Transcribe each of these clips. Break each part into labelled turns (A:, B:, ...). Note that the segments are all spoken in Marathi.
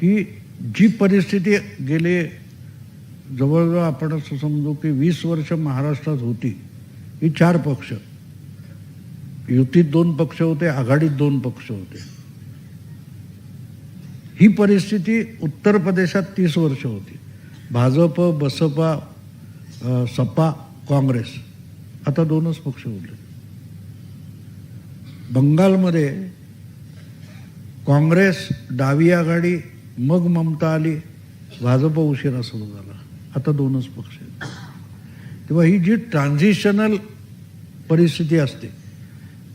A: की जी परिस्थिती गेले जवळजवळ आपण असं समजू की वीस वर्ष महाराष्ट्रात होती ही चार पक्ष. युतीत दोन पक्ष होते आघाडीत दोन पक्ष होते. ही परिस्थिती उत्तर प्रदेशात तीस वर्ष होती. भाजप बसपा सपा काँग्रेस आता दोनच पक्ष उरले. बंगालमध्ये काँग्रेस डावी आघाडी मग ममता आली भाजप उशिरा सुरू झाला. आता दोनच पक्ष आहेत. तेव्हा ही जी ट्रान्झिशनल परिस्थिती असते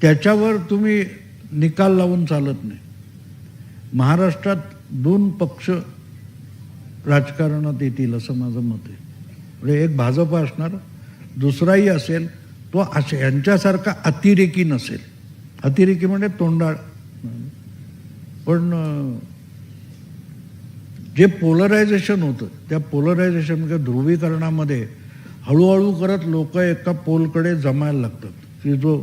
A: त्याच्यावर तुम्ही निकाल लावून चालत नाही. महाराष्ट्रात दोन पक्ष राजकारणात येतील असं माझं मत आहे. म्हणजे एक भाजप असणार दुसराही असेल तो असे यांच्यासारखा अतिरेकी नसेल. अतिरेकी म्हणजे तोंडाळ. पण जे पोलरायझेशन होतं त्या पोलरायझेशन किंवा ध्रुवीकरणामध्ये हळूहळू करत लोक एका पोलकडे जमायला लागतात. की जो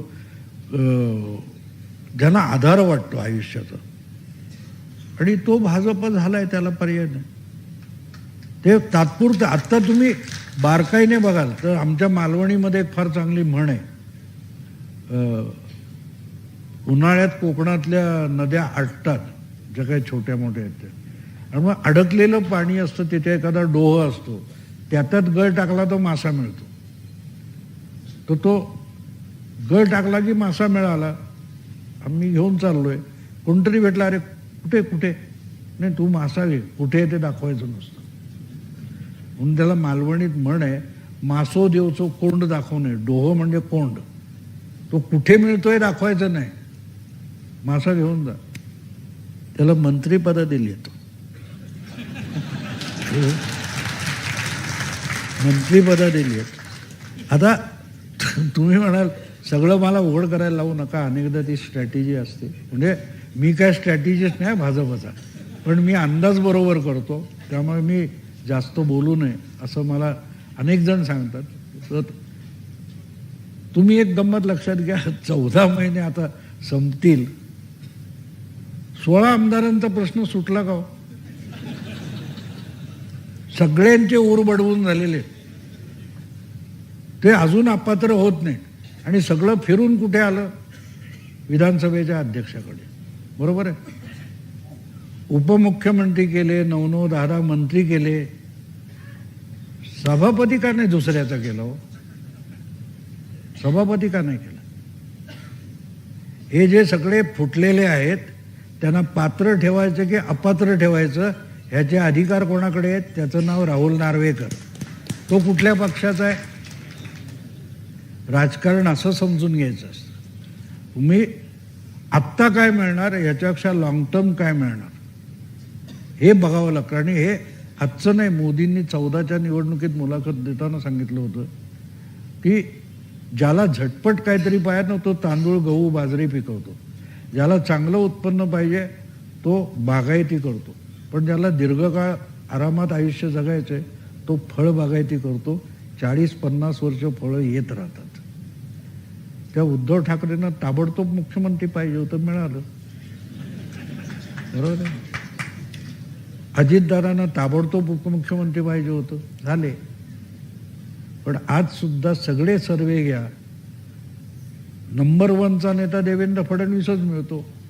A: ज्यांना आधार वाटतो आयुष्याचा. आणि तो भाजप झालाय त्याला पर्याय नाही. ते तात्पुरतं आत्ता तुम्ही बारकाईने बघाल तर आमच्या मालवणीमध्ये एक फार चांगली म्हण आहे. उन्हाळ्यात कोकणातल्या नद्या आटतात ज्या काही छोट्या मोठ्या आहेत त्या. आणि मग अडकलेलं पाणी असतं तिथे एखादा डोह असतो त्यातच गळ टाकला तर मासा मिळतो. तर तो गळ टाकला की मासा मिळाला आम्ही घेऊन चाललोय. कोणतरी भेटला अरे कुठे कुठे? नाही तू मासा घे कुठे आहे ते दाखवायचं नसतं. म्हणून त्याला मालवणीत म्हण आहे मासो देवचो कोंड दाखवणे डोह म्हणजे कोंड. तो कुठे मिळतोय दाखवायचं नाही. मासा घेऊन जा. त्याला मंत्रीपद दिली येतो मंत्रीपद दिली आहेत. आता तुम्ही म्हणाल सगळं मला उघड करायला लावू नका अनेकदा ती स्ट्रॅटेजी असते. म्हणजे मी काय स्ट्रॅटेजिस्ट नाही भाजपचा. पण मी अंदाज बरोबर करतो त्यामुळे मी जास्त बोलू नये असं मला अनेक जण सांगतात. तर तुम्ही एक गंमत लक्षात घ्या चौदा महिने आता संपतील. सोळा आमदारांचा प्रश्न सुटला का हो? सगळ्यांचे ऊर बडवून झालेले ते अजून अपात्र होत नाही आणि सगळं फिरून कुठे आलं? विधानसभेच्या अध्यक्षाकडे. बरोबर आहे? उपमुख्यमंत्री केले नऊ नऊ दहा दहा मंत्री केले. सभापती का नाही दुसऱ्याचा केला हो? सभापती का नाही केला? हे जे सगळे फुटलेले आहेत त्यांना पात्र ठेवायचं की अपात्र ठेवायचं ह्याचे अधिकार कोणाकडे आहेत? त्याचं नाव राहुल नार्वेकर. तो कुठल्या पक्षाचा आहे? राजकारण असं समजून घ्यायचं असतं. तुम्ही आत्ता काय मिळणार याच्यापेक्षा लॉंग टर्म काय मिळणार? हे बघावं लागतं. आणि हे आजचं नाही मोदींनी चौदाच्या निवडणुकीत मुलाखत देताना सांगितलं होतं की ज्याला झटपट काहीतरी पाहिजे ना तो तांदूळ गहू बाजरी पिकवतो. ज्याला चांगलं उत्पन्न पाहिजे तो बागायती करतो. पण ज्याला दीर्घकाळ आरामात आयुष्य जगायचं आहे तो फळ बागायती करतो. चाळीस पन्नास वर्ष फळं येत राहतात. त्या उद्धव ठाकरेंना ताबडतोब मुख्यमंत्री पाहिजे होतं मिळालं. बरोबर आहे? अजितदादांना ताबडतोब उपमुख्यमंत्री पाहिजे होतं झाले. पण आज सुद्धा सगळे सर्वे घ्या. नंबर वनचा नेता देवेंद्र फडणवीसच मिळतो.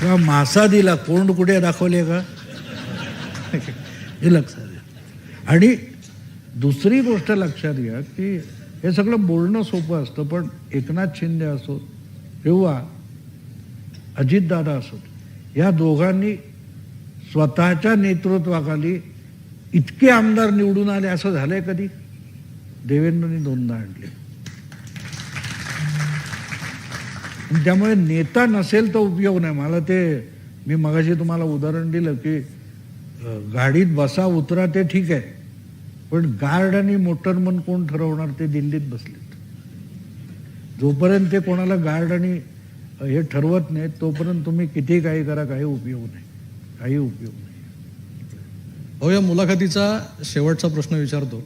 A: किंवा मासा दिला? कोंड कुठे दाखवले का? हे लक्षात घ्या. आणि दुसरी गोष्ट लक्षात घ्या की हे सगळं बोलणं सोपं असतं पण एकनाथ शिंदे असो किंवा अजितदादा असोत या दोघांनी स्वतःच्या नेतृत्वाखाली इतके आमदार निवडून आले. असं झालंय कधी? देवेंद्रनी दोनदा आणले. त्यामुळे नेता नसेल तर उपयोग नाही. मला ते मी मगाशी तुम्हाला उदाहरण दिलं की गाडीत बसा उतरा ते ठीक आहे. पण गार्ड आणि मोटरमन कोण ठरवणार? ते दिल्लीत बसलेत. जोपर्यंत ते कोणाला गार्ड आणि हे ठरवत नाहीत तोपर्यंत तुम्ही किती काही करा काही उपयोग नाही. काही उपयोग नाही.
B: अहो या मुलाखतीचा शेवटचा प्रश्न विचारतो.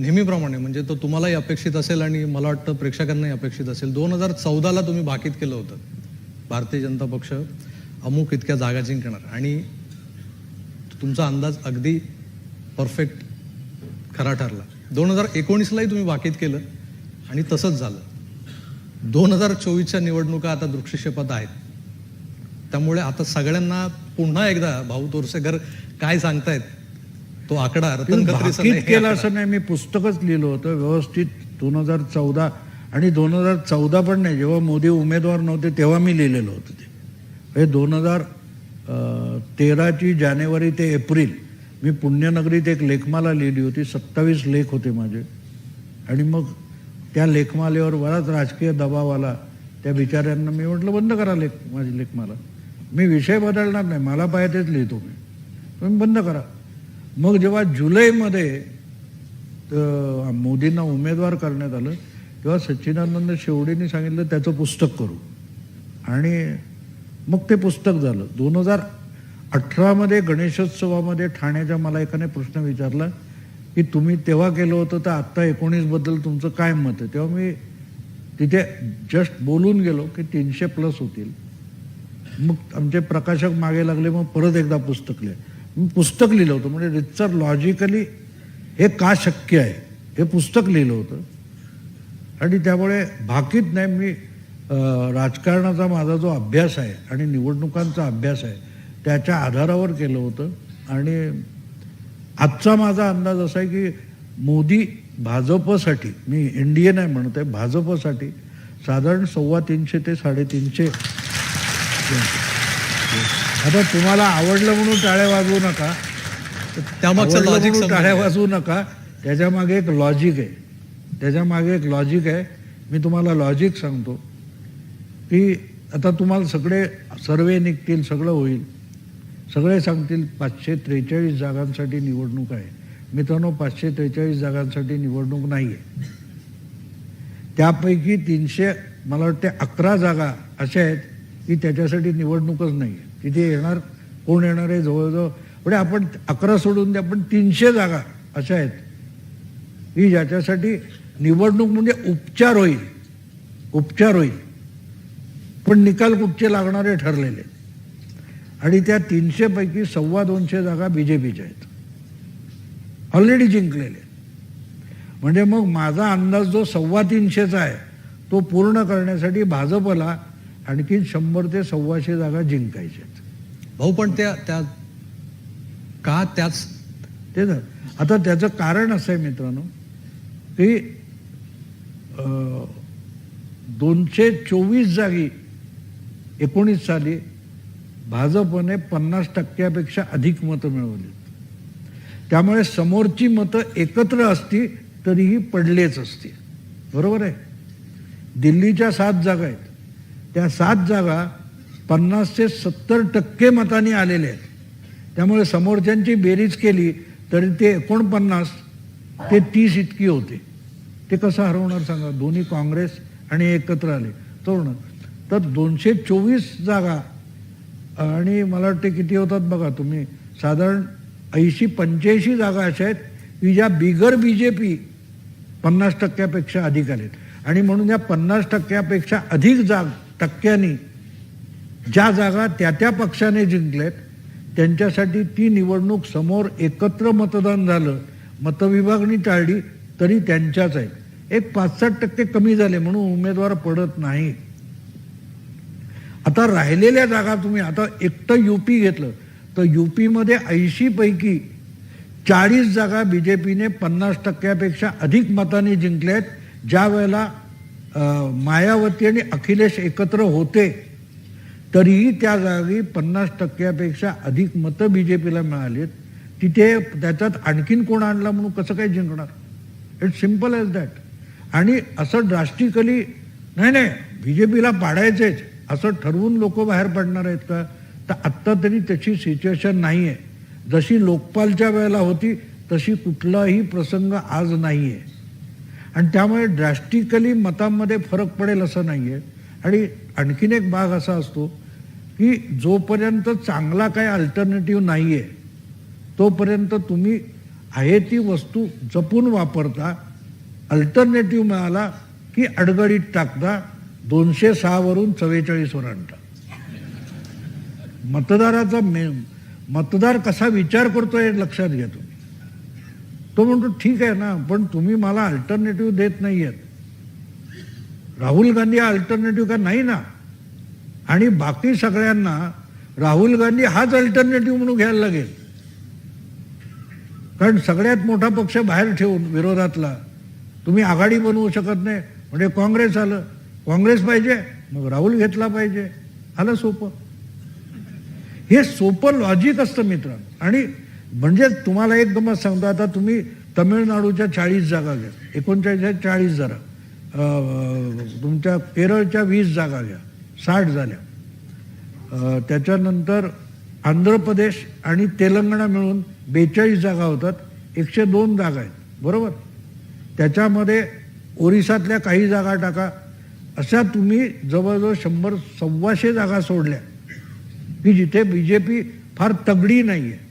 B: नेहमीप्रमाणे म्हणजे तो तुम्हालाही अपेक्षित असेल आणि मला वाटतं प्रेक्षकांनाही अपेक्षित असेल. दोन हजार चौदाला तुम्ही भाकीत केलं होतं. भारतीय जनता पक्ष अमुक इतक्या जागा जिंकणार. आणि तुमचा अंदाज अगदी परफेक्ट खरा ठरला. दोन हजार एकोणीसलाही तुम्ही भाकीत केलं आणि तसंच झालं. दोन हजार चोवीसच्या निवडणुका आता दृक्षक्षेपात आहेत. त्यामुळे आता सगळ्यांना पुन्हा एकदा भाऊ तोरसेकर काय सांगतायत तो आकडा रतन
A: केलं. असं नाही मी पुस्तकच लिहिलं होतं व्यवस्थित दोन हजार चौदा. आणि दोन हजार चौदा पण नाही जेव्हा मोदी उमेदवार नव्हते तेव्हा मी लिहिलेलं होतं ते. हे दोन हजार तेराची जानेवारी ते एप्रिल मी पुण्यनगरीत एक लेखमाला लिहिली होती सत्तावीस लेख होते माझे. आणि मग त्या लेखमालेवर बराच राजकीय दबाव आला. त्या बिचाऱ्यांना मी म्हटलं बंद करा लेख माझी लेखमाला. मी विषय बदलणार नाही मला पाहिजे तेच लिहितो मी. तुम्ही बंद करा. मग जेव्हा जुलैमध्ये मोदींना उमेदवार करण्यात आलं तेव्हा सच्चिदानंद शेवडेंनी सांगितलं त्याचं पुस्तक करू. आणि मग ते पुस्तक झालं. दोन हजार अठरामध्ये गणेशोत्सवामध्ये ठाण्याच्या मला एकाने प्रश्न विचारला की तुम्ही तेव्हा केलं होतं तर आत्ता एकोणीसबद्दल तुमचं काय मत आहे? तेव्हा मी तिथे जस्ट बोलून गेलो की तीनशे प्लस होतील. मग आमचे प्रकाशक मागे लागले मग परत एकदा पुस्तक लिहा. मी पुस्तक लिहिलं होतं. म्हणजे रितसर लॉजिकली हे का शक्य आहे? हे पुस्तक लिहिलं होतं. आणि त्यामुळे भाकीत नाही मी राजकारणाचा माझा जो अभ्यास आहे आणि निवडणुकांचा अभ्यास आहे त्याच्या आधारावर केलं होतं. आणि आजचा माझा अंदाज असा आहे की मोदी भाजपसाठी मी इंडियन आहे नाही म्हणत आहे भाजपसाठी साधारण सव्वा तीनशे ते साडेतीनशे आता तुम्हाला आवडलं म्हणून टाळ्या वाजवू नका.
B: त्यामागचं लॉजिक
A: टाळ्या वाजवू नका. त्याच्यामागे एक लॉजिक आहे. त्याच्यामागे एक लॉजिक आहे. मी तुम्हाला लॉजिक सांगतो. की आता तुम्हाला सगळे सर्वे निघतील सगळं होईल. सगळे सांगतील पाचशे त्रेचाळीस जागांसाठी निवडणूक आहे. मित्रांनो पाचशे त्रेचाळीस जागांसाठी निवडणूक नाही आहे त्यापैकी तीनशे मला वाटते अकरा जागा अशा आहेत की त्याच्यासाठी निवडणूकच नाही आहे तिथे येणार कोण येणार आहे जवळजवळ? म्हणजे आपण अकरा सोडून द्या पण तीनशे जागा अशा आहेत. की ज्याच्यासाठी निवडणूक म्हणजे उपचार होईल. उपचार होईल. पण निकाल कुठचे लागणारे ठरलेले. आणि त्या तीनशेपैकी सव्वा दोनशे जागा बी जे पीच्या आहेत. ऑलरेडी जिंकलेले. म्हणजे मग माझा अंदाज जो सव्वा तीनशेचा आहे तो पूर्ण करण्यासाठी भाजपला आणखी शंभर ते सव्वाशे जागा जिंकायच्यात
B: भाऊ पण त्या त्या का त्याच
A: ते ना आता त्याचं कारण असं आहे मित्रांनो की दोनशे चोवीस जागी एकोणीस साली भाजपने पन्नास टक्क्यापेक्षा अधिक मतं मिळवली त्यामुळे समोरची मतं एकत्र असती तरीही पडलेच असती. बरोबर आहे? दिल्लीच्या सात जागा आहेत. त्या सात जागा पन्नास ते सत्तर टक्के मतांनी आलेल्या आहेत. त्यामुळे समोरच्यांची बेरीज केली तरी ते एकोणपन्नास ते तीस इतकी होते. ते कसं हरवणार सांगा? दोन्ही काँग्रेस आणि एकत्र आले. तो तर दोनशे चोवीस जागा आणि मला वाटते किती होतात बघा तुम्ही. साधारण ऐंशी पंच्याऐंशी जागा अशा आहेत की ज्या बिगर बी जे पी पन्नास टक्क्यापेक्षा अधिक आलेत. आणि म्हणून या पन्नास टक्क्यापेक्षा अधिक जाग टक्क्यांनी ज्या जागा त्या त्या पक्षाने जिंकल्यात त्यांच्यासाठी ती निवडणूक समोर एकत्र मतदान झालं मतविभागणी टाळली तरी त्यांच्याच आहेत. एक पाच सात टक्के कमी झाले म्हणून उमेदवार पडत नाही. आता राहिलेल्या जागा तुम्ही आता एकटं युपी घेतलं तर युपीमध्ये ऐंशी पैकी चाळीस जागा बी जे पीने पन्नास टक्क्यापेक्षा अधिक मतांनी जिंकल्या आहेत ज्या वेळेला मायावती आणि अखिलेश एकत्र होते तरीही त्या जागी पन्नास टक्क्यापेक्षा अधिक मतं बी जे पीला मिळालीत. तिथे त्याच्यात आणखीन कोण आणला म्हणून कसं काय जिंकणार? इट्स सिंपल एज दॅट आणि असं ड्रास्टिकली नाही नाही बी जे पीला पाडायचेच असं ठरवून लोक बाहेर पडणार आहेत का? तर आत्ता तरी त्याची सिच्युएशन नाही आहे जशी लोकपालच्या वेळेला होती तशी कुठलाही प्रसंग आज नाही आहे आणि त्यामुळे ड्रास्टिकली मतांमध्ये फरक पडेल असं नाही आहे आणि आणखीन एक भाग असा असतो की जोपर्यंत चांगला काही अल्टरनेटिव्ह नाही आहे तोपर्यंत तुम्ही आहे ती वस्तू जपून वापरता अल्टरनेटिव्ह मिळाला की अडगडीत टाकता दोनशे सहावरून चव्वेचाळीसवर आणता. मतदाराचा मे मतदार कसा विचार करतो हे लक्षात घेतो. तो म्हणतो ठीक आहे ना पण तुम्ही मला अल्टरनेटिव्ह देत नाही आहेत राहुल गांधी हा अल्टरनेटिव्ह का नाही ना? आणि बाकी सगळ्यांना राहुल गांधी हाच अल्टरनेटिव्ह म्हणून घ्यायला लागेल. कारण सगळ्यात मोठा पक्ष बाहेर ठेवून विरोधातला तुम्ही आघाडी बनवू शकत नाही म्हणजे काँग्रेस आलं काँग्रेस पाहिजे मग राहुल घेतला पाहिजे आलं सोपं. हे सोपं लॉजिक असतं मित्रांनो. आणि म्हणजे तुम्हाला एक गमत सांगतो. आता तुम्ही तमिळनाडूच्या चाळीस जागा घ्या. एकोणचाळीसच्या चाळीस जरा. तुमच्या केरळच्या वीस जागा घ्या. साठ झाल्या. त्याच्यानंतर आंध्र प्रदेश आणि तेलंगणा मिळून बेचाळीस जागा होतात. एकशे दोन जागा आहेत. बरोबर? त्याच्यामध्ये ओरिसातल्या काही जागा टाका. अशा तुम्ही जवळजवळ शंभर सव्वाशे जागा सोडल्या. की जिथे बी जे पी फार तगडी नाही आहे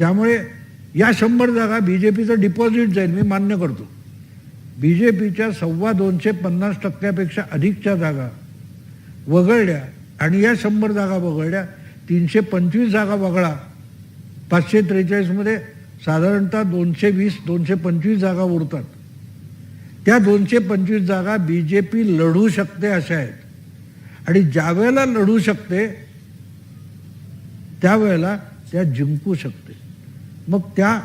A: त्यामुळे या शंभर जागा बी जे पीचं डिपॉझिट जाईल मी मान्य करतो. बी जे पीच्या सव्वा दोनशे पन्नास टक्क्यापेक्षा अधिकच्या जागा वगळल्या आणि या शंभर जागा वगळल्या तीनशे पंचवीस जागा वगळा. पाचशे त्रेचाळीसमध्ये साधारणतः दोनशे वीस दोनशे पंचवीस जागा उरतात. त्या दोनशे पंचवीस जागा बी जे पी लढू शकते अशा आहेत. आणि ज्या वेळेला लढू शकते त्यावेळेला त्या जिंकू शकते. मग त्या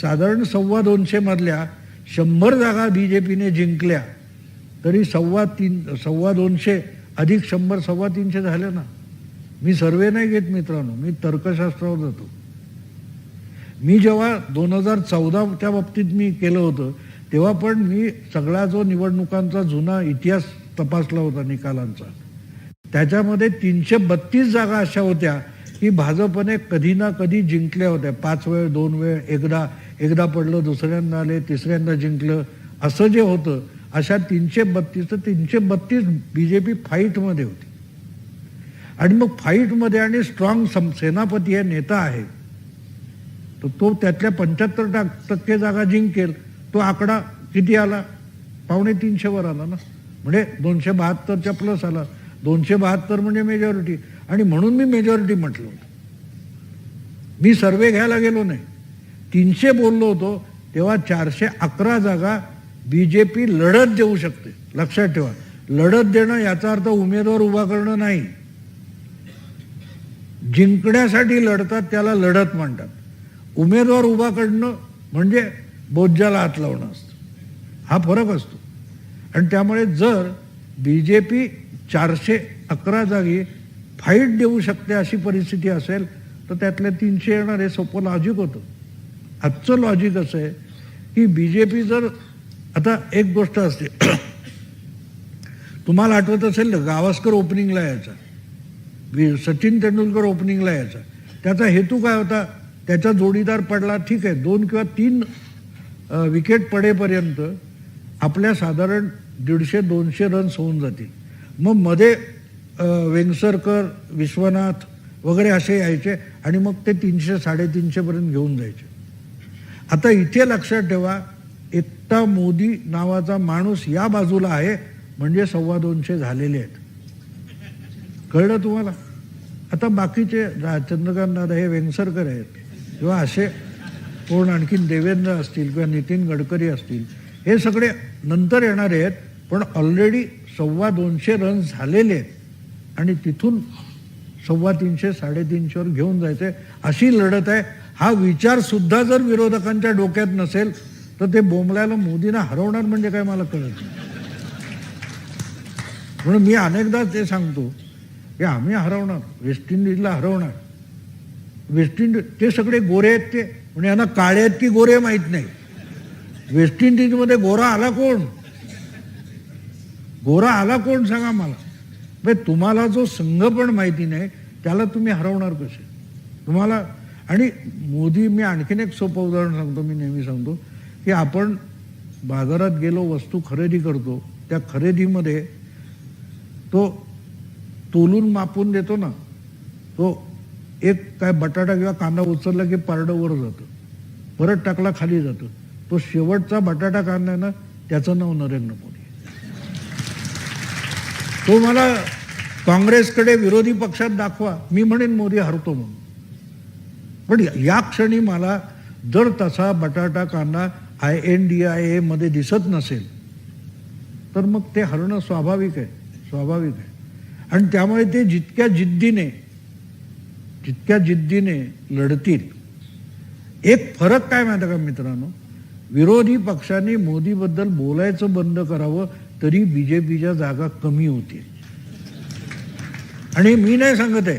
A: साधारण सव्वा दोनशे मधल्या शंभर जागा बी जे पीने जिंकल्या तरी सव्वा तीन सव्वा दोनशे अधिक शंभर सव्वा तीनशे झाले ना. मी सर्वे नाही घेत मित्रांनो मी तर्कशास्त्रावर जातो. मी जेव्हा दोन हजार चौदा त्या बाबतीत मी केलं होतं तेव्हा पण मी सगळा जो निवडणुकांचा जुना इतिहास तपासला होता निकालांचा. त्याच्यामध्ये तीनशे बत्तीस जागा अशा होत्या की भाजपने कधी ना कधी जिंकल्या होत्या. पाच वेळ दोन वेळ एकदा एकदा पडलं दुसऱ्यांदा आले तिसऱ्यांदा जिंकलं. असं जे होतं अशा तीनशे बत्तीस तर तीनशे बत्तीस बी जे पी फाईटमध्ये होती. आणि मग फाईटमध्ये आणि स्ट्रॉंग सम सेनापती हे नेता आहे तर तो त्यातल्या पंच्याहत्तर टक्के जागा जिंकेल. तो आकडा किती आला? पावणे तीनशेवर आला ना. म्हणजे दोनशे बहात्तरच्या प्लस आला. दोनशे बहात्तर म्हणजे मेजॉरिटी आणि म्हणून मी मेजॉरिटी म्हटलं मी सर्वे घ्यायला गेलो नाही. तीनशे बोललो होतो तेव्हा चारशे अकरा जागा बी जे पी लढत देऊ शकते. लक्षात ठेवा. लढत देणं याचा अर्थ उमेदवार उभा करणं नाही. जिंकण्यासाठी लढतात त्याला लढत म्हणतात. उमेदवार उभा करणं म्हणजे बोज्जाला हात लावणं असतं. हा फरक असतो. आणि त्यामुळे जर बी जे पी चारशे अकरा जागी फाईट देऊ शकते अशी परिस्थिती असेल तर त्यातल्या तीनशे येणार हे सोपं लॉजिक होतं. आजचं लॉजिक असं आहे की बी जे पी जर आता एक गोष्ट असते. तुम्हाला आठवत असेल गावस्कर ओपनिंगला यायचा. सचिन तेंडुलकर ओपनिंगला यायचा. त्याचा हेतू काय होता? त्याचा जोडीदार पडला ठीक आहे दोन किंवा तीन विकेट पडेपर्यंत आपल्या साधारण दीडशे दोनशे रन्स होऊन जातील. मग मध्ये वेंगसरकर विश्वनाथ वगैरे असे यायचे आणि मग ते तीनशे साडेतीनशेपर्यंत घेऊन जायचे. आता इथे लक्षात ठेवा एकटा मोदी नावाचा माणूस या बाजूला आहे म्हणजे सव्वा दोनशे झालेले आहेत. कळलं तुम्हाला? आता बाकीचे चंद्रकांत दादा हे वेंगसरकर आहेत. किंवा असे कोण आणखीन देवेंद्र असतील किंवा नितीन गडकरी असतील हे सगळे नंतर येणारे आहेत पण ऑलरेडी सव्वा दोनशे रन झालेले आहेत. आणि तिथून सव्वा तीनशे साडेतीनशेवर घेऊन जायचे अशी लढत आहे. हा विचार सुद्धा जर विरोधकांच्या डोक्यात नसेल तर ते बोंबलायला मोदींना हरवणार म्हणजे काय मला कळत नाही. म्हणून मी अनेकदा ते सांगतो की आम्ही हरवणार वेस्ट इंडिजला हरवणार. वेस्ट इंडिज ते सगळे गोरे आहेत ते म्हणजे यांना काळे आहेत की गोरे माहीत नाही. वेस्ट इंडिजमध्ये गोरा आला कोण? गोरा आला कोण सांगा मला? म्हणजे तुम्हाला जो संघ पण माहिती नाही त्याला तुम्ही हरवणार कसे? तुम्हाला आणि मोदी मी आणखीन एक सोपं उदाहरण सांगतो मी नेहमी सांगतो की आपण बाजारात गेलो वस्तू खरेदी करतो त्या खरेदीमध्ये तो तोलून मापून देतो ना तो एक काय बटाटा किंवा कांदा उचलला की पारडं वर जातं परत टाकला खाली जातं. तो शेवटचा बटाटा कांदा ना त्याचं नाव नरेंद्र मोदी. तो मला काँग्रेसकडे विरोधी पक्षात दाखवा. मी म्हणेन मोदी हरतो म्हणून. पण या क्षणी मला जर तसा बटाटा कांदा I N D I A मध्ये दिसत नसेल तर मग ते हरणं स्वाभाविक आहे. स्वाभाविक आहे. आणि त्यामुळे ते जितक्या जिद्दीने जितक्या जिद्दीने लढतील. एक फरक काय माहिती का मित्रांनो? विरोधी पक्षांनी मोदीबद्दल बोलायचं बंद करावं तरी बीजेपीच्या जागा कमी होतील आणि मी नाही सांगत आहे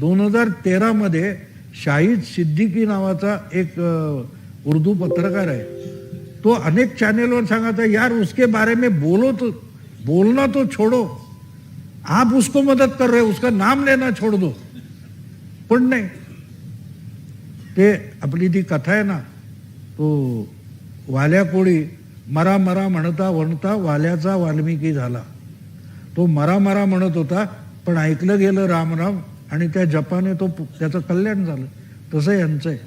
A: दोन हजार तेरामध्ये शाहिद सिद्दीकी नावाचा एक उर्दू पत्रकार आहे. तो अनेक चॅनेलवर सांगायचा यार उसके बारे में बोलो तो बोलना तो छोड़ो. आप उसको मदत कर रहे हो, उसका नाम लेना छोड़ दो. पण नाही. ते आपली ती कथा आहे ना तो वाल्या कोळी मरा मरा म्हणता म्हणता वाल्याचा वाल्मिकी झाला. तो मरा मरा म्हणत होता पण ऐकलं गेलं राम राम आणि त्या जपाने तो त्याचं कल्याण झालं. तसं यांचं आहे.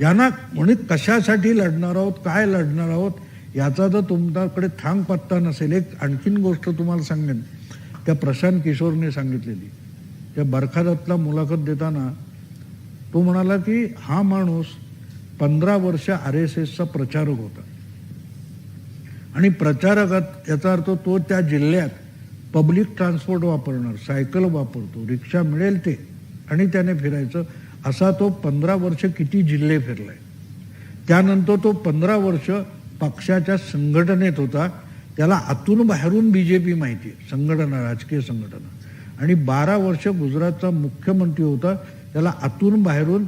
A: यांना म्हणजे कशासाठी लढणार आहोत काय लढणार आहोत याचा जर तुमच्याकडे थांग पत्ता नसेल. एक आणखीन गोष्ट तुम्हाला सांगेन. त्या प्रशांत किशोरने सांगितलेली. त्या बरखादतला मुलाखत देताना तो म्हणाला की हा माणूस पंधरा वर्ष आर एस एसचा प्रचारक होता. आणि प्रचारकात याचा अर्थ तो त्या जिल्ह्यात पब्लिक ट्रान्सपोर्ट वापरणार सायकल वापरतो रिक्षा मिळेल ते आणि त्याने फिरायचं. असा तो पंधरा वर्ष किती जिल्हे फिरलाय. त्यानंतर तो पंधरा वर्ष पक्षाच्या संघटनेत होता. त्याला आतून बाहेरून बी जे पी माहिती आहे संघटना राजकीय संघटना. आणि बारा वर्ष गुजरातचा मुख्यमंत्री होता. त्याला आतून बाहेरून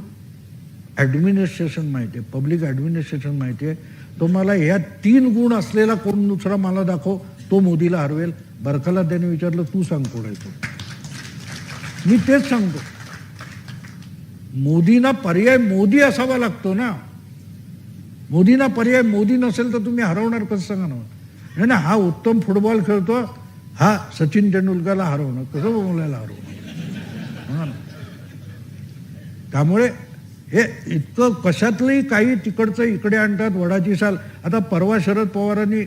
A: ॲडमिनिस्ट्रेशन माहिती आहे पब्लिक ॲडमिनिस्ट्रेशन माहिती आहे. तो मला ह्या तीन गुण असलेला कोण दुसरा मला दाखव तो मोदीला हरवेल. बरखाला त्याने विचारलं तू सांग कोण आहे तो? मी तेच सांगतो. मोदींना पर्याय मोदी असावा लागतो ना. मोदींना पर्याय मोदी नसेल तर तुम्ही हरवणार कसं सांगा ना? नाही ना हा उत्तम फुटबॉल खेळतो हा सचिन तेंडुलकरला हरवणं कसं बोलायला हरवणं? त्यामुळे हे इतकं कशातलंही काही तिकडचं इकडे आणतात वडाची साल. आता परवा शरद पवारांनी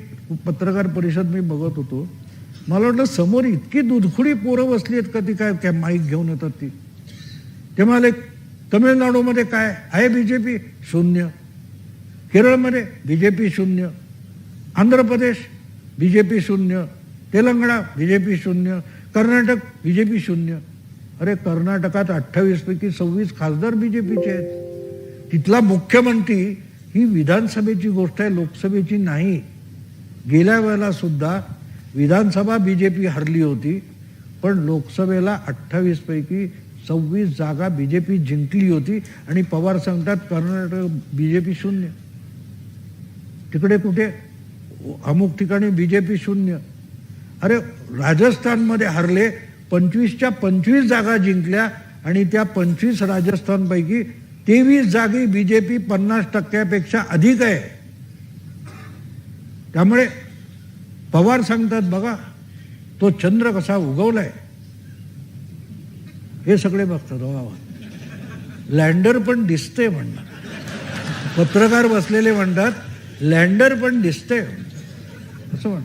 A: पत्रकार परिषद मी बघत होतो. मला वाटलं समोर इतकी दुधखुडी पोरं बसली आहेत का ती काय काय माईक घेऊन येतात ती? ते म्हणाले तमिळनाडूमध्ये काय आहे बी जे पी? शून्य. केरळमध्ये बी जे पी शून्य. Andhra Pradesh B J P शून्य. तेलंगणा बी जे पी शून्य. कर्नाटक बी जे पी शून्य. अरे कर्नाटकात अठ्ठावीस पैकी सव्वीस खासदार बी जे पीचे आहेत. तिथला मुख्यमंत्री ही विधानसभेची गोष्ट आहे लोकसभेची नाही. गेल्या वेळेला सुद्धा विधानसभा बी जे पी हरली होती पण लोकसभेला अठ्ठावीस पैकी सव्वीस जागा बी जे पी जिंकली होती आणि पवार सांगतात कर्नाटक बी जे पी शून्य. तिकडे कुठे? अमुक ठिकाणी बी जे पी शून्य. अरे राजस्थानमध्ये हरले पंचवीसच्या पंचवीस जागा जिंकल्या आणि त्या पंचवीस राजस्थानपैकी तेवीस जागी बी जे पी पन्नास टक्क्यापेक्षा अधिक आहे. त्यामुळे पवार सांगतात बघा तो चंद्र कसा उगवलाय? हे सगळे बघतात वा लँडर पण दिसते म्हणणार पत्रकार बसलेले म्हणतात लँडर पण दिसते असं म्हण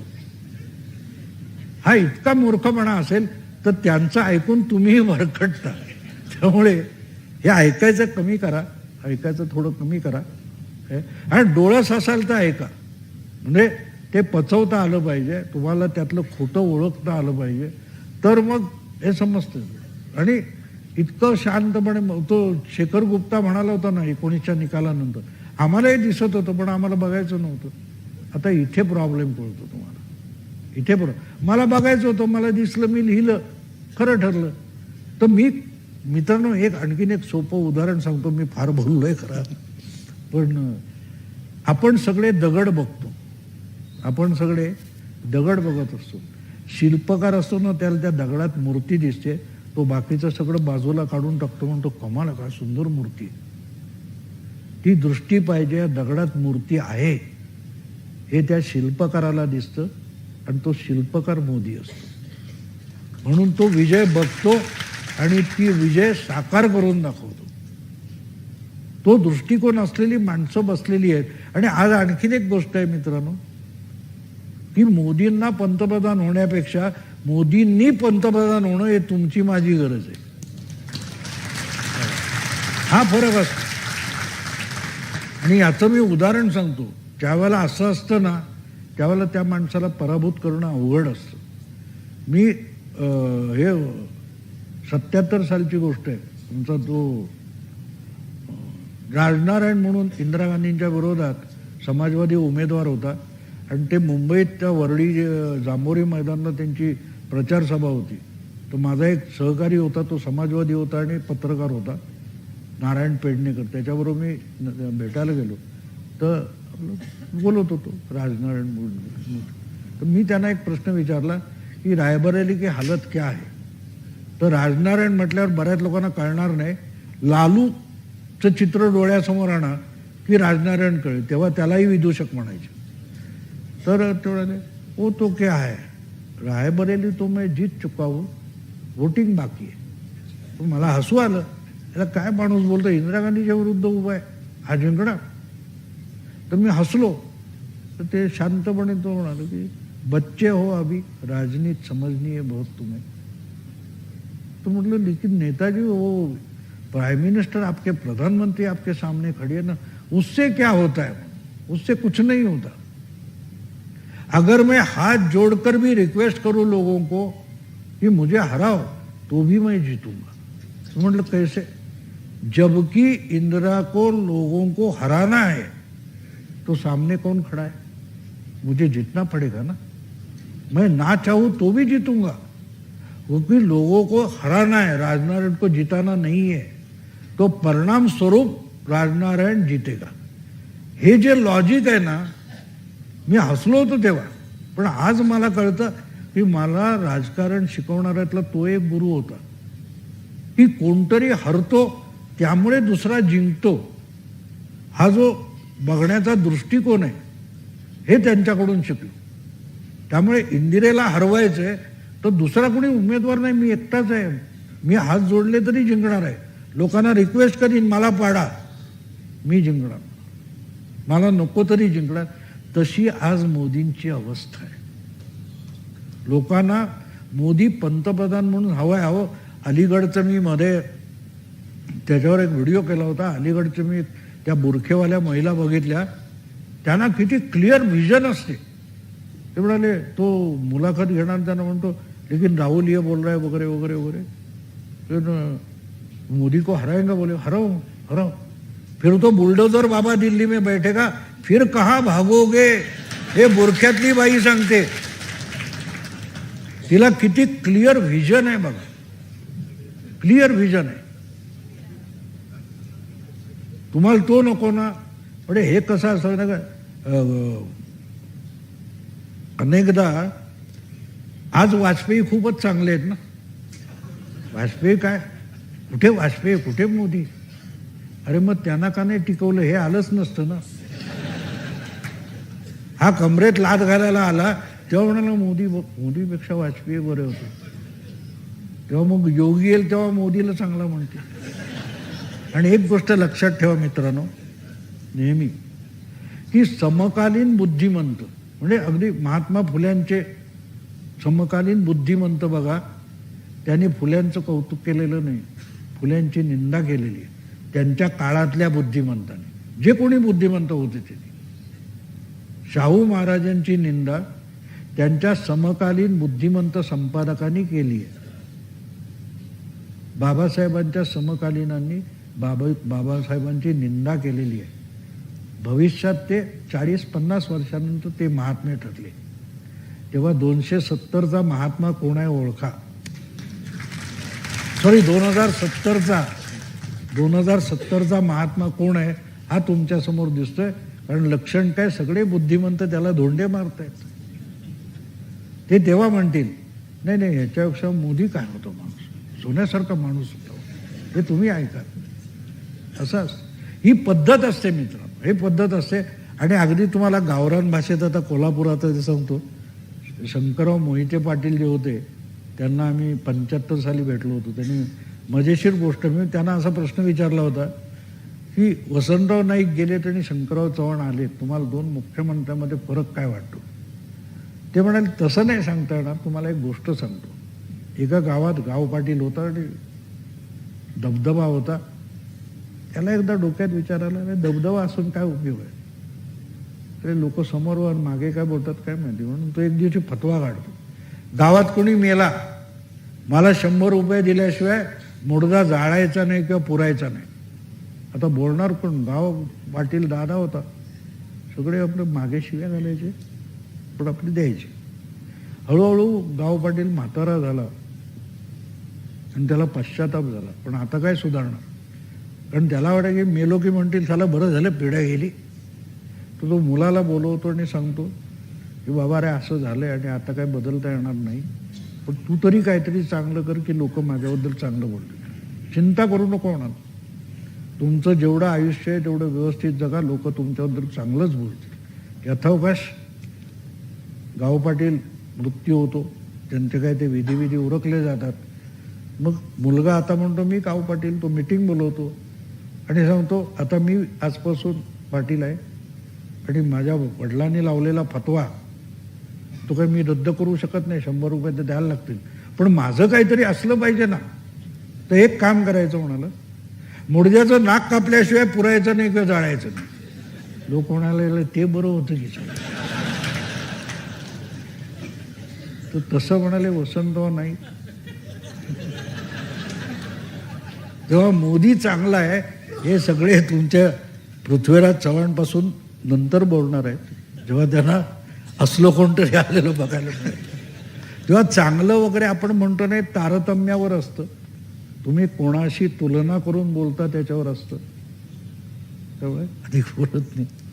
A: हा इतका मूर्खपणा असेल तर त्यांचं ऐकून तुम्हीही भरकटता त्यामुळे हे ऐकायचं कमी करा ऐकायचं थोडं कमी करा. हे. आणि डोळस असाल तर ऐका. म्हणजे ते पचवता आलं पाहिजे तुम्हाला त्यातलं खोटं ओळखता आलं पाहिजे. तर मग हे समजतं. आणि इतकं शांतपणे मग तो शेखर गुप्ता म्हणाला होता ना एकोणीसच्या निकालानंतर आम्हालाही दिसत होतं पण आम्हाला बघायचं नव्हतं. आता इथे प्रॉब्लेम पडतो तुम्हाला. इथे बरोबर मला बघायचं होतं मला दिसलं मी लिहिलं खरं ठरलं. तर मी मित्रांनो एक आणखीन एक सोपं उदाहरण सांगतो मी फार बोललोय खरं. पण आपण सगळे दगड बघतो. आपण सगळे दगड बघत असतो. शिल्पकार असतो ना त्याला त्या दगडात मूर्ती दिसते. तो बाकीचं सगळं बाजूला काढून टाकतो म्हणतो कमाल का? सुंदर मूर्ती. ती दृष्टी पाहिजे दगडात मूर्ती आहे. हे त्या शिल्पकाराला दिसतं. आणि तो शिल्पकार मोदी असतो. म्हणून तो विजय बघतो आणि ती विजय साकार करून दाखवतो. तो दृष्टिकोन असलेली माणसं बसलेली आहेत. आणि आज आणखीन एक गोष्ट आहे मित्रांनो की मोदींना पंतप्रधान होण्यापेक्षा मोदींनी पंतप्रधान होणं हे तुमची माझी गरज आहे. हा फरक असतो. आणि याचं मी उदाहरण सांगतो. ज्यावेळेला असं असतं ना त्यावेळेला त्या माणसाला पराभूत करणं अवघड असतं. मी हे सत्याहत्तर सालची गोष्ट आहे. तुमचा तो राजनारायण म्हणून इंदिरा गांधींच्या विरोधात समाजवादी उमेदवार होता. आणि ते मुंबईत त्या वरळी जांभोरी मैदानाला त्यांची प्रचार सभा होती. तो माझा एक सहकारी होता तो समाजवादी होता आणि पत्रकार होता. नारायण पेडणेकर. त्याच्याबरोबर मी न- भेटायला गेलो. तर आपलं बोलत होतो राजनारायण बोल तर मी त्यांना एक प्रश्न विचारला की रायबरेली की हालत क्या आहे तर राजनारायण म्हटल्यावर बऱ्याच लोकांना कळणार नाही. लालूचं चित्र डोळ्यासमोर आणा की राजनारायण कळेल. तेव्हा त्यालाही विदूषक म्हणायचे. तर तेवढ्या ओ तो क्या आहे रायबरेली तो मैं जीत चुका हूँ वोटिंग बाकी आहे मला हसू आलं. याला काय माणूस बोलतो? इंदिरा गांधीच्या विरुद्ध उभा आहे. हा जिंकणार तर मी हसलो. तर ते शांतपणे तो म्हणाले की बच्चे हो अभी राजनीत समजनी है बहुत तुम्हें. तो मतलब लेकिन नेताजी वो प्राइम मिनिस्टर आपके प्रधानमंत्री आपके सामने खड़ी है ना उससे क्या होता है? उससे कुछ नहीं होता। अगर मैं हाथ जोड़कर भी रिक्वेस्ट करूं लोगों को कि मुझे हराओ तो भी मैं जीतूंगा. तो मतलब कैसे? जबकि इंदिरा को लोगों को हराना है तो सामने कौन खड़ा है? मुझे जीतना पड़ेगा ना? मैं ना चाहूँ तो भी जीतूंगा। क्योंकि लोगों को हराना है। राजनारायण को जिताना नहीं है। तो परिणाम स्वरूप राजनारायण जीतेगा। हे जे लॉजिक आहे ना मी हसलो होतो तेव्हा पण आज मला कळतं की मला राजकारण शिकवणाऱ्यातला तो एक गुरु होता. की कोणतरी हरतो त्यामुळे दुसरा जिंकतो. हा जो बघण्याचा दृष्टिकोन आहे. हे त्यांच्याकडून शिकलो. त्यामुळे इंदिरेला हरवायचं आहे तर दुसरा कोणी उमेदवार नाही मी एकटाच आहे. मी हात जोडले तरी जिंकणार आहे. लोकांना रिक्वेस्ट करीन मला पाडा. मी जिंकणार. मला नको तरी जिंकणार. तशी आज मोदींची अवस्था आहे. लोकांना मोदी पंतप्रधान म्हणून हवंय हवं. अलीगडचं मी मध्ये त्याच्यावर एक व्हिडिओ केला होता अलीगडचं मी त्या बुरखेवाल्या महिला बघितल्या त्यांना किती क्लिअर व्हिजन असते. ते म्हणाले तो मुलाखत घेणार त्यांना म्हणतो लेकिन राहुल ये बोल रहा है वगैरे वगैरे वगैरे. मोदी को हराएंगा बोले हराओ हराओ फिर तो बुलडोजर बाबा दिल्ली में बैठेगा फिर कहाँ भागोगे? हे बुरख्यातली बाई सांगते. तिला किती क्लिअर व्हिजन आहे बघा. क्लिअर व्हिजन आहे. तुम्हाला तो नको ना. म्हणजे हे कसं असं ना. का अनेकदा आज वाजपेयी खूपच चांगले आहेत ना. वाजपेयी काय? कुठे वाजपेयी? कुठे मोदी? अरे मग त्यांना का नाही टिकवलं? हे आलंच नसतं ना. हा कमरेत लाद घालायला आला तेव्हा म्हणाला मोदी मोदीपेक्षा वाजपेयी बरे होते. तेव्हा मग योगी येईल तेव्हा मोदीला चांगला म्हणते आणि एक गोष्ट लक्षात ठेवा मित्रांनो नेहमी की समकालीन बुद्धिमंत म्हणजे अगदी महात्मा फुल्यांचे समकालीन बुद्धिमंत बघा त्यांनी फुल्यांचं कौतुक केलेलं नाही फुल्यांची निंदा केलेली आहे. त्यांच्या काळातल्या बुद्धिमंताने जे कोणी बुद्धिमंत होते ते शाहू महाराजांची निंदा त्यांच्या समकालीन बुद्धिमंत संपादकांनी केली आहे. बाबासाहेबांच्या समकालीनांनी बाबा बाबासाहेबांची निंदा केलेली आहे. भविष्यात ते चाळीस पन्नास वर्षानंतर ते महात्मे ठरले. तेव्हा दोनशे सत्तरचा महात्मा कोण आहे ओळखा. सॉरी दोन हजार सत्तरचा दोन हजार सत्तरचा महात्मा कोण आहे हा तुमच्यासमोर दिसतोय. कारण लक्षण काय सगळे बुद्धिमंत त्याला धोंडे मारतायत. ते तेव्हा म्हणतील नाही नाही याच्यापेक्षा मोदी काय होतो माणूस? सोन्यासारखा माणूस होता. हे तुम्ही ऐका. असं असतं ही पद्धत असते मित्रांनो. ही पद्धत असते. आणि अगदी तुम्हाला गावरान भाषेत आता कोल्हापुरात सांगतो शंकरराव मोहिते पाटील जे होते त्यांना आम्ही पंच्याहत्तर साली भेटलो होतो. त्यांनी मजेशीर गोष्ट मी त्यांना असा प्रश्न विचारला होता की वसंतराव नाईक गेलेत आणि शंकरराव चव्हाण आले तुम्हाला दोन मुख्यमंत्र्यांमध्ये फरक काय वाटतो? ते म्हणाले तसं नाही सांगता येणार तुम्हाला एक गोष्ट सांगतो. एका गावात गाव पाटील होता आणि दबदबा होता. त्याला एकदा डोक्यात विचार आला दबदबा असून काय उपयोग आहे? ते लोक समोरवर मागे काय बोलतात काय माहिती म्हणून तो एक दिवशी फतवा काढतो. गावात कोणी मेला मला शंभर रुपये दिल्याशिवाय मुडदा जाळायचा नाही किंवा पुरायचा नाही. आता बोलणार कोण? गाव पाटील दादा होता. सगळे आपले मागे शिव्या घालायचे पण आपले द्यायचे. हळूहळू गाव पाटील म्हातारा झाला. आणि त्याला पश्चाताप झाला. पण आता काय सुधारणार? कारण त्याला वाटतं की मेलो की म्हणतील त्याला बरं झालं पिढ्या गेली. तर तो मुलाला बोलवतो आणि सांगतो की बाबा रे असं झालंय आणि आता काय बदलता येणार नाही. पण तू तरी काहीतरी चांगलं कर की लोक माझ्याबद्दल चांगलं बोलतील. चिंता करू नको म्हणाल. तुमचं जेवढं आयुष्य आहे तेवढं व्यवस्थित जगा लोक तुमच्याबद्दल चांगलंच बोलतील. यथावकाश गावपाटील मृत्यू होतो. त्यांचे काय ते विधी विधी उरकले जातात. मग मुलगा आता म्हणतो मी गाव पाटील. तो मिटिंग बोलवतो. आणि सांगतो आता मी आजपासून पाटील आहे आणि माझ्या वडिलांनी लावलेला फतवा तो काही मी रद्द करू शकत नाही शंभर रुपये तर द्यायला लागतील. पण माझं काहीतरी असलं पाहिजे ना. तर एक काम करायचं म्हणाला मुडद्याचं नाक कापल्याशिवाय पुरायचं नाही किंवा जाळायचं नाही. लोक म्हणाले ते बरं होतं की तर तसं म्हणाले वसंतराव नाही. तेव्हा मोदी चांगला आहे हे सगळे तुमच्या पृथ्वीराज चव्हाणपासून नंतर बोलणार आहेत. जेव्हा त्यांना असलं कोणतरी आलेलं बघायला मिळेल. तेव्हा चांगलं वगैरे आपण म्हणतो नाही तारतम्यावर असतं. तुम्ही कोणाशी तुलना करून बोलता त्याच्यावर असतं. त्यामुळे अधिक बोलत नाही.